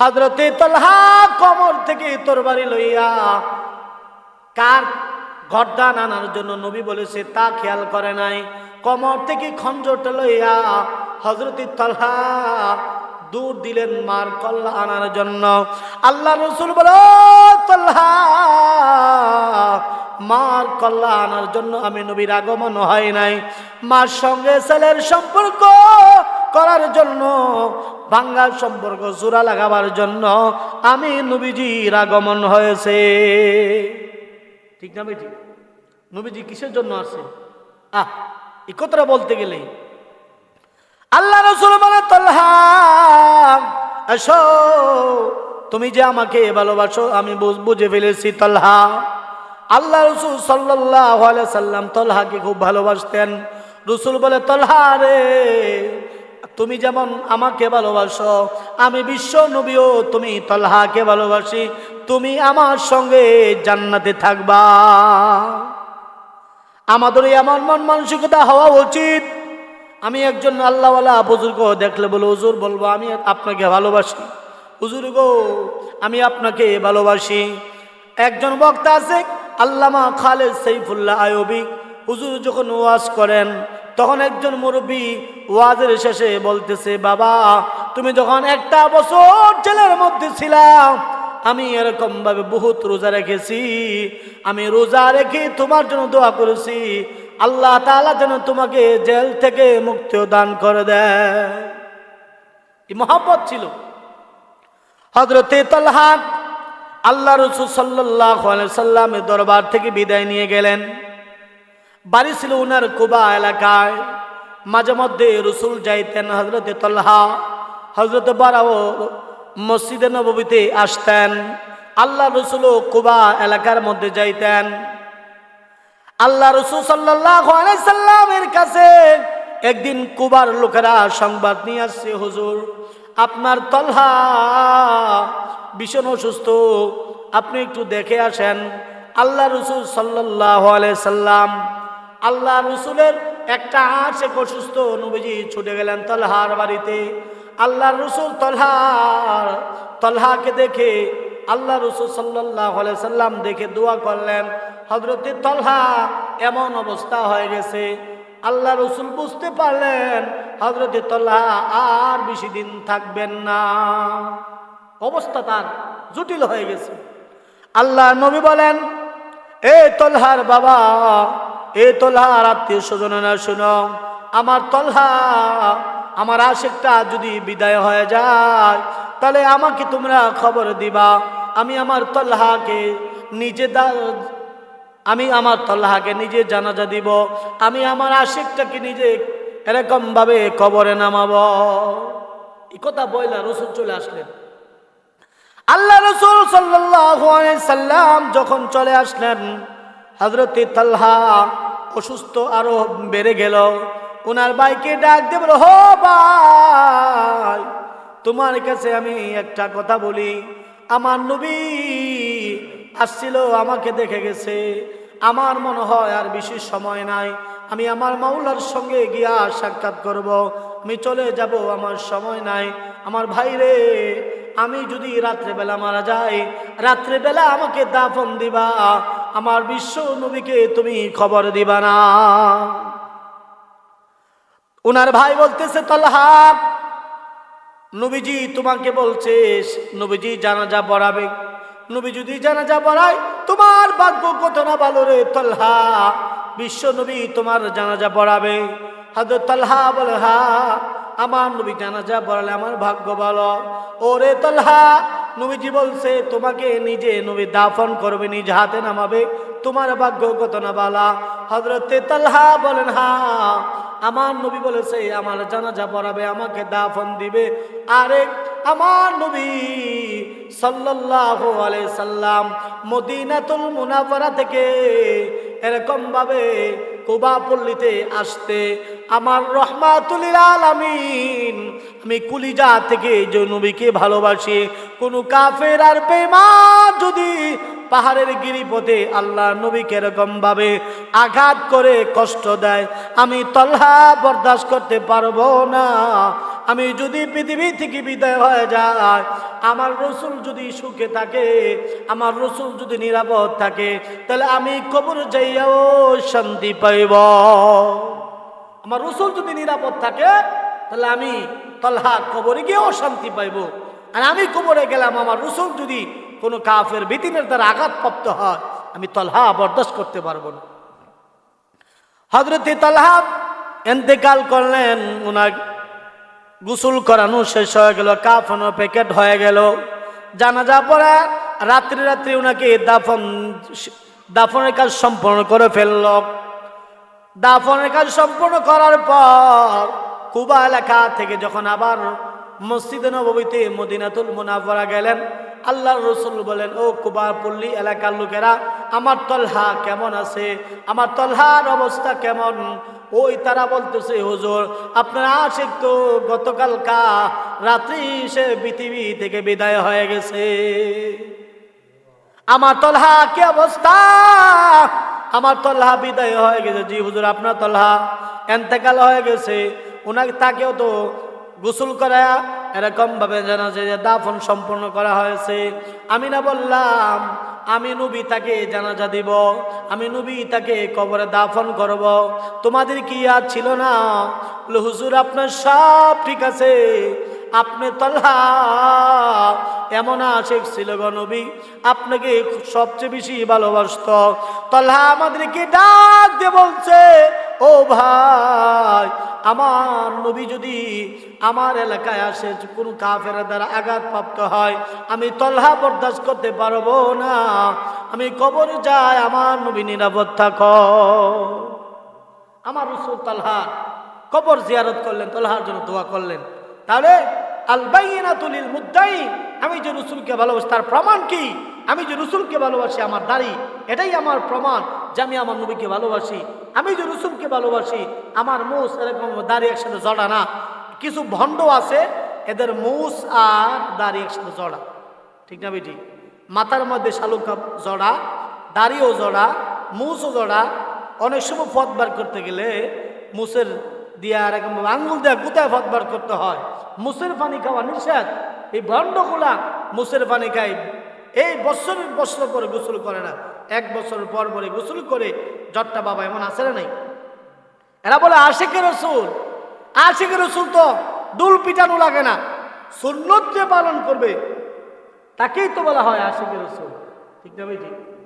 হজরতে তলহা কমর থেকে তরবারি লইয়া কার গর্দান আনার জন্য নবী বলেছে, তা খেয়াল করে নাই। কমর থেকে খঞ্জরটা লইয়া হজরতি তলহা দূর দিলেন মার কল্লা আনার জন্য। আল্লাহ রসুল বলো তলহা, মার কল্লা আনার জন্য আমি নবীর আগমন হয় নাই। মার সঙ্গে ছেলের সম্পর্ক করার জন্য, বাঙ্গাল সম্পর্ক জোড়া লাগাবার জন্য আমি নবীজির আগমন হয়েছে। ঠিক না বেটি? নবীজি কিসের জন্য আসে? আহ, এই কথাটা বলতে গেলে আল্লাহ রসুল মানে তল্হা তুমি যে আমাকে ভালোবাসো, আমি বুঝে ফেলেছি, তল্হা। আল্লাহ রসুল সাল্লাহ সাল্লাম তল্হাকে খুব ভালোবাসতেন। রসুল বলে, তল্হা রে তুমি যেমন আমাকে ভালোবাসো, আমি বিশ্ব নবীও তুমি তল্হাকে ভালোবাসি, তুমি আমার সঙ্গে জান্নাতে থাকবা। আমাদের এমন মন মানসিকতা হওয়া উচিত। আমি একজন আল্লাহওয়ালা বুজুর্গ, দেখলে বলে, হুজুর, বলব, আমি আপনাকে ভালোবাসি। হুজুর গো, আমি আপনাকে ভালোবাসি। একজন বক্তা আছে, আল্লামা খালেদ সৈফুল্লাহ আয়বি হুজুর যখন ওয়াজ করেন তখন একজন মুরব্বী ওয়াজের শেষে বলতেছে, বাবা, তুমি যখন একটা বছর জেলের মধ্যে ছিলাম আমি এরকম ভাবে বহুত রোজা রেখেছি। আমি রোজা রেখে তোমার জন্য দোয়া করেছি। আল্লাহ তাআলা যেন তোমাকে জেল থেকে মুক্তি দান করে দেয়। মহাপত ছিল। হজরতে আল্লাহ রসুল সাল্লাহ সাল্লামের দরবার থেকে বিদায় নিয়ে গেলেন। বাড়ি ছিল উনার কুবা এলাকায়। মাঝে মধ্যে রসুল যাইতেন হজরতে তল্হা। হজরতে বারাও মসজিদে নবীতে আসতেন। আল্লাহ রসুলও কুবা এলাকার মধ্যে যাইতেন। আল্লাহ রসুল সাল্লামের কাছে একদিন কুবার লোকেরা সংবাদ নিয়ে আসছে, হুজুর, আপনার তলহা ভীষণ অসুস্থ। আপনি একটু দেখে আসেন। আল্লাহ রসুল সাল্লাহ সাল্লাম আল্লাহ রসুলের একটা আশেক অসুস্থ নবীজি ছুটে গেলেন তলহার বাড়িতে। আল্লাহ রসুল তলহার, তলহাকে দেখে আল্লাহ রসুল সাল্লাহ সাল্লাম দেখে দোয়া করলেন হজরতে তলহা, এমন অবস্থা হয়ে গেছে। আল্লাহ রসুল বুঝতে পারলেন হজরতে তলহা আর বেশি দিন থাকবেন না। অবস্থা তার জটিল হয়ে গেছে। আল্লাহ নবী বলেন, এ তলহার বাবা এ তলহার আত্মীয় স্বজনেরা, শুনো, আমার তলহা, আমার আশেকটা যদি বিদায় হয়ে যায়, তাহলে আমাকে তোমরা খবর দিবা। আমি আমার তলহাকে নিজে আমি আমার তল্লাহাকে নিজে জানাজা দিব। আমি আমার আশিকটাকে নিজে এরকম ভাবে কবরে নামাব। এই কথা বইলা রসুল চলে আসলেন। আল্লাহ রসুল সাল্লাম যখন চলে আসলেন হজরত তাল্হা অসুস্থ আরও বেড়ে গেল। ওনার বাইকে ডাক দেব হো তোমার কাছে আমি একটা কথা বলি। আমার নবী আসছিল, আমাকে দেখে গেছে। আমার মনে হয় আর বিশেষ সময় নাই। আমি আমার মাওলার সঙ্গে গিয়া সাক্ষাৎ করব। আমি চলে যাব, আমার সময় নাই। আমার ভাই রে, আমি যদি রাত্রেবেলা মারা যাই, রাত্রেবেলা আমাকে দাফন দিবা। আমার বিশ্ব নবীকে তুমি খবর দিবা না। উনার ভাই বলতেছে, তলহা, নবীজি তোমাকে বলছে, নবীজি জানাজা পড়াবে। নবী যদি জানাজা পড়ায়, তোমার ভাগ্য কত না ভালো রে, তলহা। বিশ্ব নবী তোমার জানাজা পড়াবে। হাজর তলহা বলে হা আমার নবী জানাজা পড়ালে আমার ভাগ্য ভালো। ওরে তলহা নবীজি বলছে, তোমাকে নিজে নবী দাফন করবে, নিজ হাতে নামাবে। তোমার ভাগ্য কত না বালা? হজরতে বলেন, হা, আমার নবী বলেছে, আমার জানাজা পড়াবে, আমাকে দাফন দিবে। আরে, আমার নবী আলাইহি সাল্লাম মদিনাতুল মুনাফারা থেকে এরকম ভাবে কুবা পল্লীতে আসতে আমার রহমাতুল আলামিন, আমি কুলিজা থেকে যে নবীকে ভালোবাসি, কোন কাফের আর বেমান যদি পাহাড়ের গিরিপথে আল্লাহ নবীকে এরকমভাবে আঘাত করে কষ্ট দেয়, আমি তল্লা বরদাস্ত করতে পারব না। আমি যদি পৃথিবী থেকে বিদায় হয়ে যায় আমার রসুল যদি সুখে থাকে, আমার রসুল যদি নিরাপদ থাকে, তাহলে আমি কবর যাইয়াও শান্তি পাইব। আমার রসুল যদি নিরাপদ থাকে, তাহলে আমি তলহা কবরে গিয়েও শান্তি পাইব। আর আমি কবরে গেলাম, আমার রসুল যদি কোনো কাফের বিতিনের দ্বারা আঘাতপ্রাপ্ত হয়, আমি তলহা বরদাস্ত করতে পারব না। হজরতে তলহা এন্তেকাল করলেন ওনার গোসল করানো শেষ হয়ে গেল, কাফানো প্যাকেট হয়ে গেল। জানাজা পরে রাত্রি রাত্রি ওনাকে দাফন, দাফনের কাজ সম্পন্ন করে ফেলল। দাফনের কাজ সম্পূর্ণ করার পর কুবা এলাকা থেকে যখন আবার মসজিদে নবীতে মদিনাতুল মুনাফরা গেলেন আল্লাহ রসুল বলেন, ও কুবা পল্লী এলাকার লোকেরা, আমার তলহা কেমন আছে? আমার তলহার অবস্থা কেমন? ওই তারা বলতেছে, হুজুর, আপনার আশেক তো গতকালকা রাত্রি সে পৃথিবী থেকে বিদায় হয়ে গেছে। আমার তলহা কি অবস্থা? আমার তলহা বিদায় হয়ে গেছে। জি হুজুর, আপনার তলহা এন্তেকাল হয়ে গেছে। ওনাকে তাকেও তো গোসল করা এরকম ভাবে জানা যে দাফন সম্পূর্ণ করা হয়েছে। আমি না বললাম আমি নবী তাকে জানাজা দিব, আমি নবী তাকে কবরে দাফন করব। তোমাদের কি আর ছিল না? হুজুর, আপনার সব ঠিক আছে। আপনি তল্হা, এমন আশেক ছিল নবী। আপনাকে সবচেয়ে বেশি ভালোবাসত। তল্হা আমাদেরকে ডাক দিয়ে বলছে, ও ভাই আমার নবী যদি আমার এলাকায় আসে, কোনো কাফের দ্বারা আঘাতপ্রাপ্ত হয়, আমি তল্হা বরদাস্ত করতে পারব না। আমি কবর যাই, আমার নবী নিরাপদ থাক। আমার রসুল তলহা কবর জিয়ারত করলেন, তলহার জন্য দোয়া করলেন। তাহলে আলবাইনা তুলিল মুদ্দাই আমি যে রসুলকে ভালোবাসি, তার প্রমাণ কি? আমি যে রসুলকে ভালোবাসি, আমার দাড়ি, এটাই আমার প্রমাণ। যে আমি আমার নবীকে ভালোবাসি, আমি যে রসুলকে ভালোবাসি, আমার মুস এরকম দাড়ি একসাথে জড়া না। কিছু ভণ্ড আছে, এদের মুস আর দাড়ি একসাথে জড়া। ঠিক না বেটি? মাথার মধ্যে শালুকা জড়া, দাড়িও জড়া, মুসও জড়া। অনেক সময় ফত বার করতে গেলে মুসের দিয়ে আর এরকম আঙুল দিয়ে গুতায় ফত বার করতে হয়। মুসের পানি খাওয়া নিষেধ। এই ভণ্ডগুলা মুসের পানি খায় এই বছরের বছর পরে গোসল করে না, এক বছর পর পরে গোসল করে জট্টা বাবা এমন আসে না নাই? এরা বলে আশেখের রসুল আশেখের রসুল তো দুল পিটানো লাগে না, সুন্নত যে পালন করবে, তাকেই তো বলা হয় আশেখের রসুল। ঠিক না ভাই, ঠিক?